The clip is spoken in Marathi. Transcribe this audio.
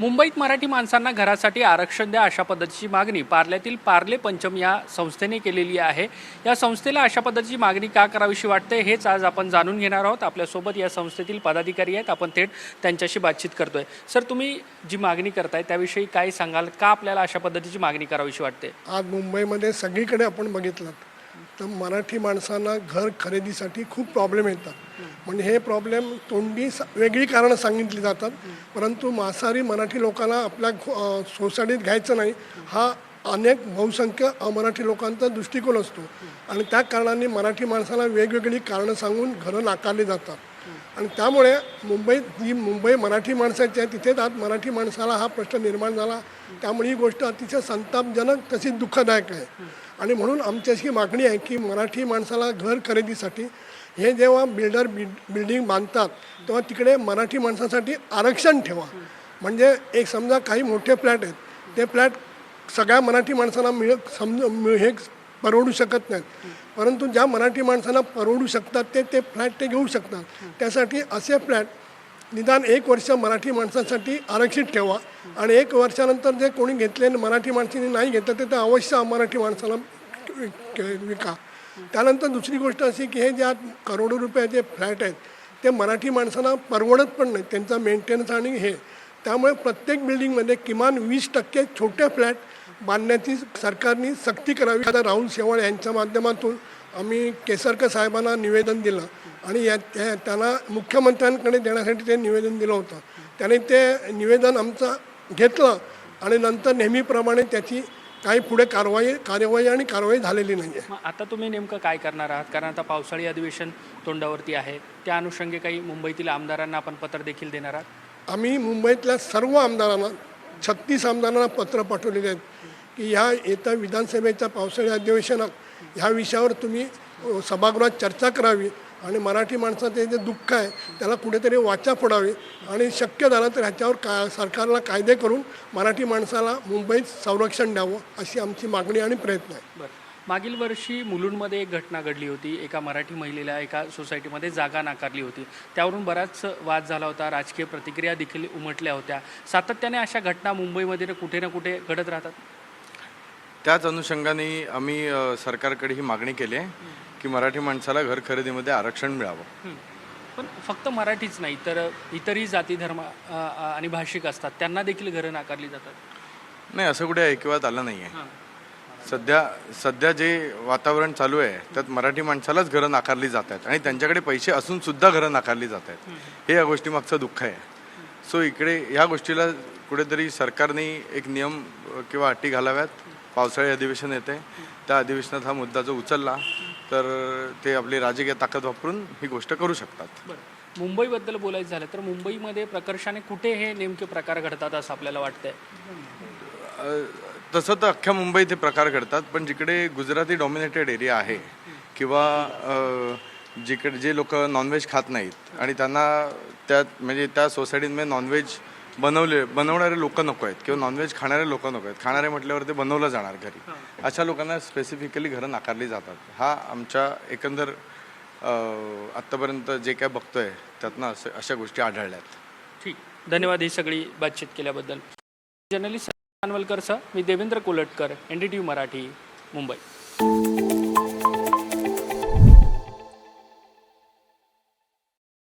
मुंबईत मराठी माणसांना घरासाठी आरक्षण द्या अशा पद्धतीची मागणी पार्ल्यातील पार्ले पंचम या संस्थेने केलेली आहे. या संस्थेला अशा पद्धतीची मागणी का करावीशी वाटते हेच आज आपण जाणून घेणार आहोत. आपल्यासोबत या संस्थेतील पदाधिकारी आहेत. आपण थेट त्यांच्याशी बातचीत करतोय. सर तुम्ही जी मागणी करताय त्याविषयी काय सांगाल? का आपल्याला अशा पद्धतीची मागणी करावीशी वाटते? आज मुंबईमध्ये सगळीकडे आपण बघितलं तर मराठी माणसांना घर खरेदीसाठी खूप प्रॉब्लेम येतात. म्हणजे हे प्रॉब्लेम तोंडी स- वेगळी कारणं सांगितली जातात. परंतु मांसाहारी मराठी लोकांना आपल्या सोसायटीत घ्यायचं नाही. हा अनेक बहुसंख्य अमराठी लोकांचा दृष्टिकोन असतो. आणि त्या कारणाने मराठी माणसाला वेगवेगळी कारणं सांगून घरं नाकारली जातात. आणि त्यामुळे मुंबईत जी मुंबई मराठी माणसाची आहे तिथेच आज मराठी माणसाला हा प्रश्न निर्माण झाला. त्यामुळे ही गोष्ट अतिशय संतापजनक तशीच दुःखदायक आहे. आणि म्हणून आमची अशी मागणी आहे की मराठी माणसाला घर खरेदीसाठी हे जेव्हा बिल्डर बिल्डिंग बांधतात तेव्हा तिकडे मराठी माणसासाठी आरक्षण ठेवा. म्हणजे एक समजा काही मोठे फ्लॅट आहेत ते फ्लॅट सगळ्या मराठी माणसांना मिळ समज मिळ- हे परवडू शकत नाहीत. परंतु ज्या मराठी माणसांना परवडू शकतात ते ते फ्लॅट ते घेऊ शकतात. त्यासाठी असे फ्लॅट निदान एक वर्ष मराठी माणसांसाठी आरक्षित ठेवा. आणि एक वर्षानंतर जे कोणी घेतले मराठी माणसांनी नाही घेतलं ते तर अवश्य मराठी माणसाला विका त्यानंतर दुसरी गोष्ट अशी की हे ज्या करोडो रुपयाचे फ्लॅट आहेत ते मराठी माणसांना परवडत पण नाही त्यांचा मेंटेनन्स आणि हे. त्यामुळे प्रत्येक बिल्डिंगमध्ये किमान वीस टक्के छोटे फ्लॅट बांधण्याची सरकारने सक्ती करावी. आता राहुल शेवाळ यांच्या माध्यमातून आम्ही केसरकर साहेबांना निवेदन दिलं आणि या त्या- त्यांना मुख्यमंत्र्यांकडे देण्यासाठी ते निवेदन दिलं होतं. त्याने ते निवेदन आमचं घेतलं आणि नंतर नेहमीप्रमाणे त्याची काही पुढे कारवाई कार्यवाही आणि कारवाई झालेली नाही आहे मग आता तुम्ही नेमकं काय करणार आहात? कारण आता पावसाळी अधिवेशन तोंडावरती आहे. त्या अनुषंगे काही मुंबईतील आमदारांना आपण पत्र देखील देणार आहात? आम्ही मुंबईतल्या सर्व आमदारांना छत्तीस आमदारांना पत्र पाठवलेले आहेत की ह्या येत्या विधानसभेच्या पावसाळी अधिवेशनात ह्या विषयावर तुम्ही अ, सभागृहात चर्चा करावी. आणि मराठी माणसाचे जे दुःख आहे त्याला कुठेतरी वाचा फोडावी आणि शक्य झालं तर ह्याच्यावर का सरकारला कायदे करून मराठी माणसाला मुंबईत संरक्षण द्यावं अशी आमची मागणी आणि प्रयत्न आहे. बरं. मागील वर्षी मुलुंडमध्ये एक घटना घडली होती. एका मराठी महिलेला एका सोसायटीमध्ये जागा नाकारली होती. त्यावरून बराच वाद झाला होता. राजकीय प्रतिक्रिया देखील उमटल्या होत्या. सातत्याने अशा घटना मुंबईमध्ये कुठे ना कुठे घडत राहतात? त्याच अनुषंगाने आम्ही सरकारकडे ही मागणी केली आहे. की मराठी माणसाला घर खरेदीमध्ये आरक्षण मिळावं. पण फक्त मराठीच नाही तर इतरही जाती धर्म अ, अ, आणि भाषिक असतात त्यांना देखील घरं नाकारली जातात. नाही असं कुठे ऐकिवात आलं नाही आहे हां. सध्या सध्या जे वातावरण चालू आहे त्यात मराठी माणसालाच घरं नाकारली जात आहेत आणि त्यांच्याकडे पैसे असून सुद्धा घरं नाकारली जात आहेत. हे. या गोष्टीमागचं दुःख आहे. सो इकडे ह्या गोष्टीला कुठेतरी सरकारने एक नियम अ, किंवा अटी घालाव्यात. पावसाळी अधिवेशन येते त्या अधिवेशनात हा मुद्दा जो उचलला तर ते आपली राजकीय ताकद वापरून ही गोष्ट करू शकतात. बरं. मुंबईबद्दल बोलायचं झालं तर मुंबईमध्ये प्रकर्षाने कुठे हे नेमके प्रकार घडतात असं आपल्याला वाटतंय? तसं तर अख्ख्या मुंबईत हे प्रकार घडतात पण जिकडे गुजराती डॉमिनेटेड एरिया आहे किंवा अ, जिकडे जे लोक नॉनव्हेज खात नाहीत आणि त्यांना त्यात म्हणजे त्या सोसायटीमध्ये नॉनव्हेज बनवले बनवणारे लोक नको आहेत किंवा नॉनव्हेज खाणारे लोक नको आहेत. खाणारे म्हटल्यावर ते बनवलं जाणार घरी. अशा लोकांना स्पेसिफिकली घरं नाकारली जातात. हा आमच्या एकंदर आत्तापर्यंत जे काय बघतोय त्यातनं असे अशा गोष्टी आढळल्यात. ठीक. धन्यवाद ही सगळी बातचीत केल्याबद्दल. जर्नलिस्ट अनवलकर सर मी Devendra Kolatkar N D T V Marathi Mumbai.